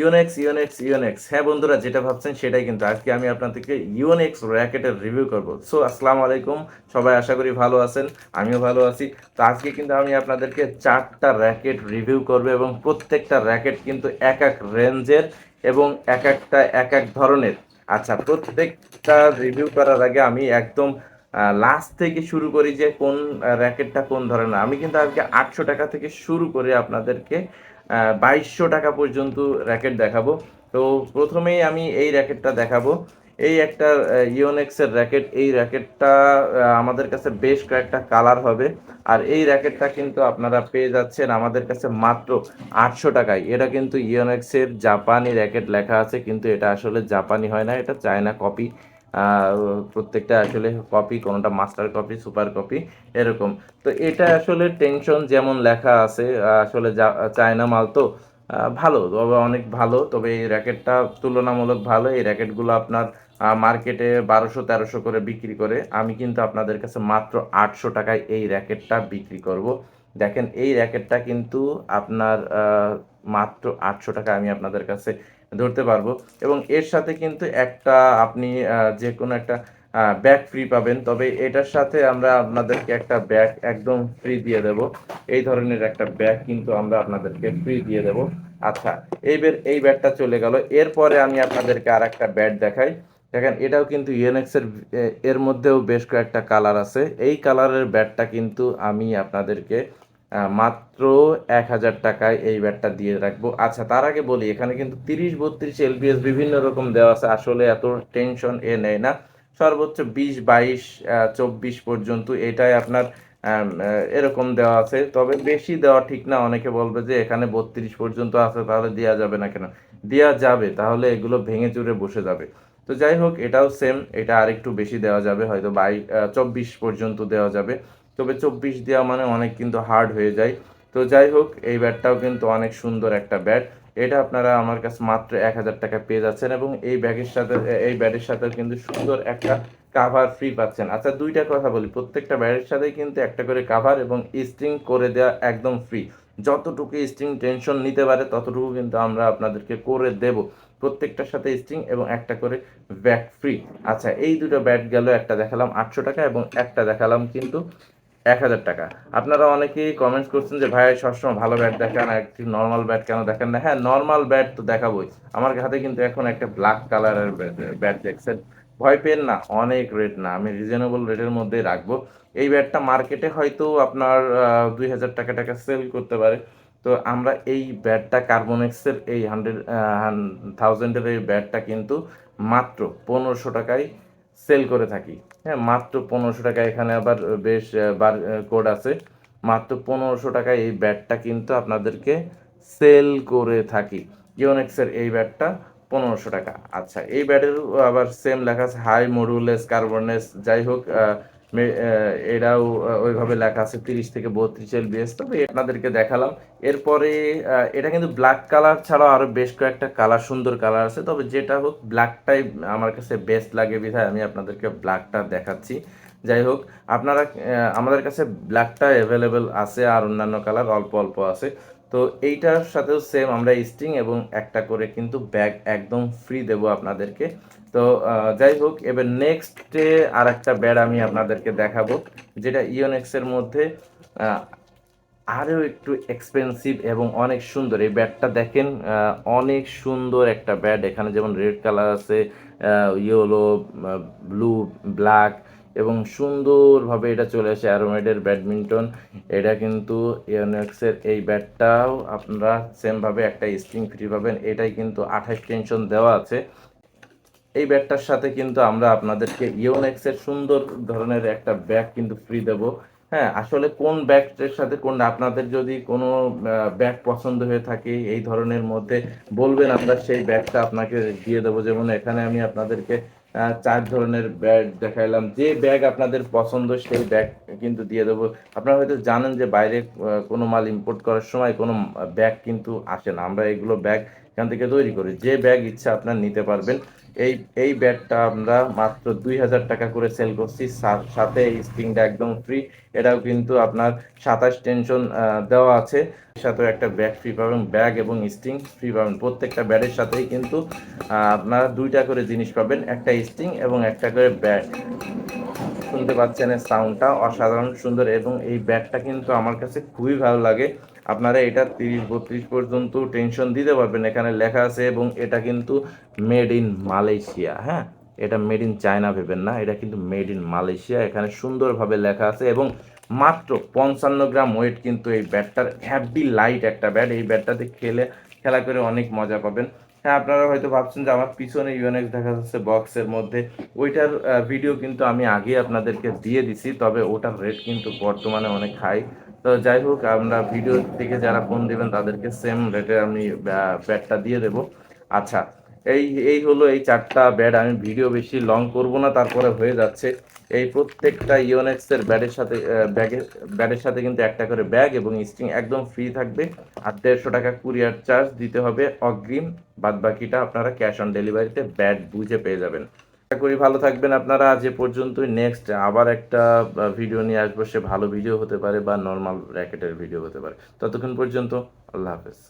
Yonex Yonex Yonex হ্যাঁ বন্ধুরা, যেটা ভাবছেন সেটাই কিন্তু। আজকে আমি আপনাদেরকে ইউনেক্স র্যাকেটের রিভিউ করব। সো আসসালামু আলাইকুম। সবাই আশা করি ভালো আছেন, আমিও ভালো আছি। তো আজকে কিন্তু আমি আপনাদেরকে চারটা র্যাকেট রিভিউ করব এবং প্রত্যেকটা র্যাকেট কিন্তু এক এক রেঞ্জের এবং এক একটা, এক এক ধরনের। আচ্ছা প্রত্যেকটা রিভিউ করার আগে আমি একদম লাস্ট থেকে শুরু করি যে কোন র্যাকেটটা কোন ধরনের। আমি কিন্তু আজকে আটশো টাকা থেকে শুরু করে আপনাদেরকে বাইশশো টাকা পর্যন্ত র্যাকেট দেখাবো। তো প্রথমেই আমি এই র্যাকেটটা দেখাবো। এই একটা ইওনেক্সের র্যাকেট। এই র্যাকেটটা আমাদের কাছে বেশ কয়েকটা কালার হবে। আর এই র্যাকেটটা কিন্তু আপনারা পেয়ে যাচ্ছেন আমাদের কাছে মাত্র আটশো টাকায়। এটা কিন্তু ইওনেক্সের জাপানি র্যাকেট লেখা আছে, কিন্তু এটা আসলে জাপানি হয় না, এটা চায়না কপি। প্রত্যেকটা আসলে কপি কোনোটা মাস্টার কপি সুপার কপি এরকম। তো এটা আসলে টেনশন যেমন লেখা আছে আসলে চায়না মাল তো ভালো, তবে অনেক ভালো, তবে এই র্যাকেটটা তুলনামূলক ভালো। এই র্যাকেটগুলো আপনার মার্কেটে বারোশো, তেরোশো করে বিক্রি করে, আমি কিন্তু আপনাদের কাছে মাত্র আটশো টাকায় এই র্যাকেটটা বিক্রি করব। দেখেন, এই র্যাকেটটা কিন্তু আপনার মাত্র আটশো টাকা আমি আপনাদের কাছে ধরতে পারব। এবং এর সাথে কিন্তু একটা আপনি যে কোনো একটা ব্যাগ ফ্রি পাবেন। তবে এটার সাথে আমরা আপনাদেরকে একটা ব্যাগ একদম ফ্রি দিয়ে দেব। এই ধরনের একটা ব্যাগ কিন্তু আমরা আপনাদেরকে ফ্রি দিয়ে দেব। আচ্ছা এই এই ব্যাগটা চলে গেল। এরপরে আমি আপনাদেরকে আর একটা ব্যাট দেখাই। দেখেন, এটাও কিন্তু ইউএনএক্সের এর মধ্যেও বেশ কয়েকটা কালার আছে। এই কালারের ব্যাটটা কিন্তু আমি আপনাদেরকে মাত্র এক হাজার টাকায় এই ব্যাটটা দিয়ে রাখব। আচ্ছা তার আগে বলি, এখানে কিন্তু তিরিশ, বত্রিশ এলপিএস বিভিন্ন রকম দেওয়া আছে। আসলে এত টেনশন এ নেয় না। সর্বোচ্চ বিশ, বাইশ চব্বিশ পর্যন্ত এটাই আপনার এরকম দেওয়া আছে। তবে বেশি দেওয়া ঠিক না। অনেকে বলবে যে এখানে বত্রিশ পর্যন্ত আছে, তাহলে দেওয়া যাবে না কেন? দেওয়া যাবে, তাহলে এগুলো ভেঙে চুরে বসে যাবে। তো যাই হোক, এটাও সেম এটা আরেকটু বেশি দেওয়া যাবে। হয়তো বাই চব্বিশ পর্যন্ত দেওয়া যাবে। তবে চব্বিশ দেওয়া মানে অনেক কিন্তু হার্ড হয়ে যায়। তো যাই হোক, এই ব্যাটটাও কিন্তু অনেক সুন্দর একটা ব্যাট। এটা আপনারা আমার কাছে মাত্র এক হাজার টাকা পেয়ে যাচ্ছেন এবং এই ব্যাগের সাথে, এই ব্যাটের সাথে কিন্তু সুন্দর একটা কাভার ফ্রি পাচ্ছেন। আচ্ছা দুইটা কথা বলি। প্রত্যেকটা ব্যাটের সাথেই কিন্তু একটা করে কাভার এবং স্ট্রিং করে দেওয়া একদম ফ্রি যতটুকু স্ট্রিং টেনশন নিতে পারে, ততটুকু কিন্তু আমরা আপনাদেরকে করে দেব। প্রত্যেকটার সাথে স্ট্রিং এবং একটা করে ব্যাগ ফ্রি আচ্ছা এই দুটো ব্যাট গেল, একটা দেখালাম আটশো টাকা এবং একটা দেখালাম কিন্তু এক হাজার টাকা। আপনারা অনেকেই কমেন্টস করছেন যে, ভাই, সবসময় ভালো ব্যাট দেখান একটি নর্মাল ব্যাট কেন দেখেন না? হ্যাঁ নর্মাল ব্যাট তো দেখাবোই। আমার হাতে কিন্তু এখন একটা ব্ল্যাক কালারের ব্যাট দেখছেন। ভয় পেন না, অনেক রেট না, আমি রিজনেবল রেটের মধ্যেই রাখব। এই ব্যাটটা মার্কেটে হয়তো আপনার দুই হাজার টাকা টাকা সেল করতে পারে। তো আমরা এই ব্যাটটা কার্বনেক্সের এই হান্ড্রেড থাউজেন্ডের এই ব্যাটটা কিন্তু মাত্র পনেরোশো টাকায় সেল করে থাকি। হ্যাঁ মাত্র পনেরোশো টাকা এখানে আবার বেশ বার কোড আছে। মাত্র পনেরোশো টাকায় এই ব্যাটটা কিন্তু আপনাদেরকে সেল করে থাকি। ইউনেক্সের এই ব্যাটটা পনেরোশো টাকা। আচ্ছা এই ব্যাটের আবার সেম লেখা আছে হাই মডুলেস কার্বনেস যাই হোক এটাও ওইভাবে লেখা আছে, তিরিশ থেকে বত্রিশ এল বিএস তবে আপনাদেরকে দেখালাম, এরপরে এটা কিন্তু ব্ল্যাক কালার ছাড়াও আরও বেশ কয়েকটা কালার সুন্দর কালার আছে। তবে যেটা হোক ব্ল্যাকটাই আমার কাছে বেস্ট লাগে বিধায় আমি আপনাদেরকে ব্ল্যাকটা দেখাচ্ছি। যাই হোক, আপনারা আমাদের কাছে ব্ল্যাকটা অ্যাভেলেবেল আছে আর অন্যান্য কালার অল্প অল্প আছে। তো এইটার সাথেও সেম আমরা স্ট্রিং এবং একটা করে কিন্তু ব্যাগ একদম ফ্রি দেব আপনাদেরকে। তো যাই হোক, এবার নেক্সটে আর একটা ব্যাড আমি আপনাদেরকে দেখাবো, যেটা ইওনেক্সের মধ্যে আরও একটু এক্সপেন্সিভ এবং অনেক সুন্দর। এই ব্যাটটা দেখেন অনেক সুন্দর একটা ব্যাট এখানে যেমন রেড কালার আছে ইয়েলো ব্লু ব্ল্যাক এবং সুন্দরভাবে এটা চলে আসে অ্যারোমেডের ব্যাডমিন্টন। এটা কিন্তু ইয়নেক্সের এই ব্যাটটাও আপনারা সেমভাবে একটা স্ট্রিং ফ্রি পাবেন। এটাই কিন্তু আঠাশ টেনশন দেওয়া আছে। এই ব্যাগটার সাথে কিন্তু আমরা আপনাদেরকে ইওনেক্সের সুন্দর ধরনের একটা ব্যাগ কিন্তু ফ্রি দেব। হ্যাঁ আসলে কোন ব্যাগটার সাথে কোন আপনাদের যদি কোনো ব্যাগ পছন্দ হয়ে থাকে এই ধরনের মধ্যে বলবেন, আমরা সেই ব্যাগটা আপনাকে দিয়ে দেবো। যেমন এখানে আমি আপনাদেরকে চার ধরনের ব্যাগ দেখাইলাম। যে ব্যাগ আপনাদের পছন্দ, সেই ব্যাগ কিন্তু দিয়ে দেবো। আপনারা হয়তো জানেন যে বাইরে কোনো মাল ইম্পোর্ট করার সময় কোনো ব্যাগ কিন্তু আসে না। আমরা এগুলো ব্যাগ এখান থেকে তৈরি করে। যে ব্যাগ ইচ্ছা আপনার নিতে পারবেন। এই এই ব্যাগটা আমরা মাত্র দুই হাজার টাকা করে সেল করছি। সাথে এই স্প্রিংটা একদম ফ্রি এটাও কিন্তু আপনার সাতাশ টেনশন দেওয়া আছে। সাথেও একটা ব্যাগ ফ্রি পাবেন। ব্যাগ এবং স্টিং ফ্রি পাবেন। প্রত্যেকটা ব্যাগের সাথেই কিন্তু আপনারা দুইটা করে জিনিস পাবেন। একটা স্টিং এবং একটা করে ব্যাগ শুনতে পাচ্ছেন এর সাউন্ডটা অসাধারণ, সুন্দর এবং এই ব্যাগটা কিন্তু আমার কাছে খুবই ভালো লাগে। আপনারা এটা তিরিশ বত্রিশ পর্যন্ত টেনশন দিতে পারবেন। এখানে লেখা আছে এবং এটা কিন্তু মেড ইন মালয়েশিয়া হ্যাঁ? এটা মেড ইন চায়না ভেবেন না, এটা কিন্তু মেড ইন মালয়েশিয়া এখানে সুন্দরভাবে লেখা আছে এবং মাত্র পঞ্চান্ন গ্রাম ওয়েট কিন্তু এই ব্যাটটার হ্যাভি লাইট একটা ব্যাট এই ব্যাটটাতে খেলে, খেলা করে অনেক মজা পাবেন। হ্যাঁ আপনারা হয়তো ভাবছেন যে আমার পিছনে ইউএনএক্স দেখা যাচ্ছে বক্সের মধ্যে। ওইটার ভিডিও কিন্তু আমি আগে আপনাদেরকে দিয়ে দিছি, তবে ওটার রেট কিন্তু বর্তমানে অনেক হাই তো যাই হোক, আমরা ভিডিও থেকে যারা ফোন দেবেন, তাদেরকে সেম রেটে আমি ব্যাটটা দিয়ে দেবো। আচ্ছা এই এই হলো এই চারটা ব্যাট আমি ভিডিও বেশি লং করব না, তারপরে হয়ে যাচ্ছে। এই প্রত্যেকটা ইওনেক্স এর ব্যাটের সাথে ব্যাগের ব্যাটের সাথে কিন্তু একটা করে ব্যাগ এবং স্ট্রিং একদম ফ্রি থাকবে। আর দেড়শো টাকা কুরিয়ার চার্জ দিতে হবে অগ্রিম। বাদ বাকিটা আপনারা ক্যাশ অন ডেলিভারিতে ব্যাট বুঝে পেয়ে যাবেন। আশা করি ভালো থাকবেন আপনারা। আজ এ পর্যন্তই। নেক্সট আবার একটা ভিডিও নিয়ে আসব। সে ভালো ভিডিও হতে পারে বা নর্মাল র্যাকেটের ভিডিও হতে পারে। ততক্ষণ পর্যন্ত, আল্লাহ হাফেজ।